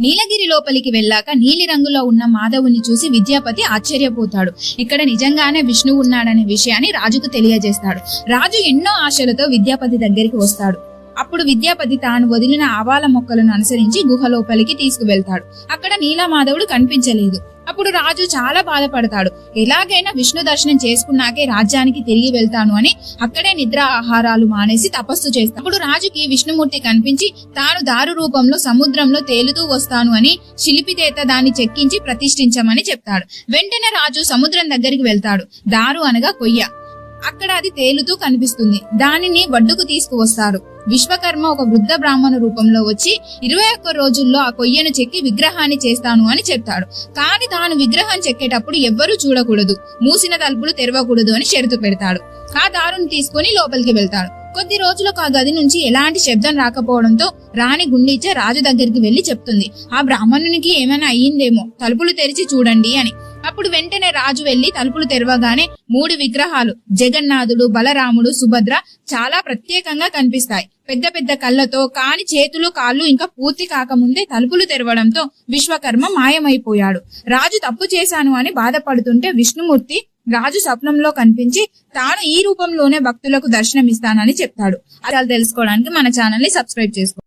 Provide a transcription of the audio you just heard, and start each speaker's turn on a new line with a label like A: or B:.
A: నీలగిరి లోపలికి వెళ్ళాక నీలి రంగులో ఉన్న మాధవుని చూసి విద్యాపతి ఆశ్చర్యపోతాడు. ఇక్కడ నిజంగానే విష్ణువు ఉన్నాడనే విషయాన్ని రాజుకు తెలియజేస్తాడు. రాజు ఎన్నో ఆశలతో విద్యాపతి దగ్గరికి వస్తాడు. అప్పుడు విద్యాపతి తాను వదిలిన ఆవాల మొక్కలను అనుసరించి గుహ లోపలికి తీసుకువెళ్తాడు. అక్కడ నీలమాధవుడు కనిపించలేదు. అప్పుడు రాజు చాలా బాధపడతాడు. ఎలాగైనా విష్ణు దర్శనం చేసుకున్నాకే రాజ్యానికి తిరిగి వెళ్తాను అని అక్కడే నిద్ర ఆహారాలు మానేసి తపస్సు చేస్తాడు అప్పుడు రాజుకి విష్ణుమూర్తి కనిపించి తాను దారు రూపంలో సముద్రంలో తేలుతూ వస్తాను అని శిల్పితేత దాన్ని చెక్కించి ప్రతిష్ఠించమని చెప్తాడు. వెంటనే రాజు సముద్రం దగ్గరికి వెళ్తాడు. దారు అనగా కొయ్య. అక్కడ అది తేలుతూ కనిపిస్తుంది. దానిని వడ్డుకు తీసుకువస్తారు. విశ్వకర్మ ఒక వృద్ధ బ్రాహ్మణ రూపంలో వచ్చి ఇరవై ఒక్క రోజుల్లో ఆ కొయ్యను చెక్కి విగ్రహాన్ని చేస్తాను అని చెప్తాడు. కానీ తాను విగ్రహం చెక్కేటప్పుడు ఎవ్వరూ చూడకూడదు. మూసిన తలుపులు తెరవకూడదు అని షరతు పెడతాడు. ఆ దారుని తీసుకుని లోపలికి వెళ్తాడు. కొద్ది రోజులకు ఆ గది నుంచి ఎలాంటి శబ్దం రాకపోవడంతో రాణి గుండీచ రాజు దగ్గరికి వెళ్ళి చెప్తుంది. ఆ బ్రాహ్మణునికి ఏమైనా అయ్యిందేమో? తలుపులు తెరిచి చూడండి అని. అప్పుడు వెంటనే రాజు వెళ్ళి తలుపులు తెరవగానే మూడు విగ్రహాలు జగన్నాథుడు బలరాముడు సుభద్ర చాలా ప్రత్యేకంగా కనిపిస్తాయి. పెద్ద పెద్ద కళ్ళతో కాని చేతులు కాళ్ళు ఇంకా పూర్తి కాకముందే తలుపులు తెరవడంతో విశ్వకర్మ మాయమైపోయాడు. రాజు తప్పు చేశాను అని బాధపడుతుంటే విష్ణుమూర్తి రాజు స్వప్నంలో కనిపించి తాను ఈ రూపంలోనే భక్తులకు దర్శనమిస్తానని చెప్తాడు. అలా తెలుసుకోవడానికి మన ఛానల్ని సబ్స్క్రైబ్ చేసుకో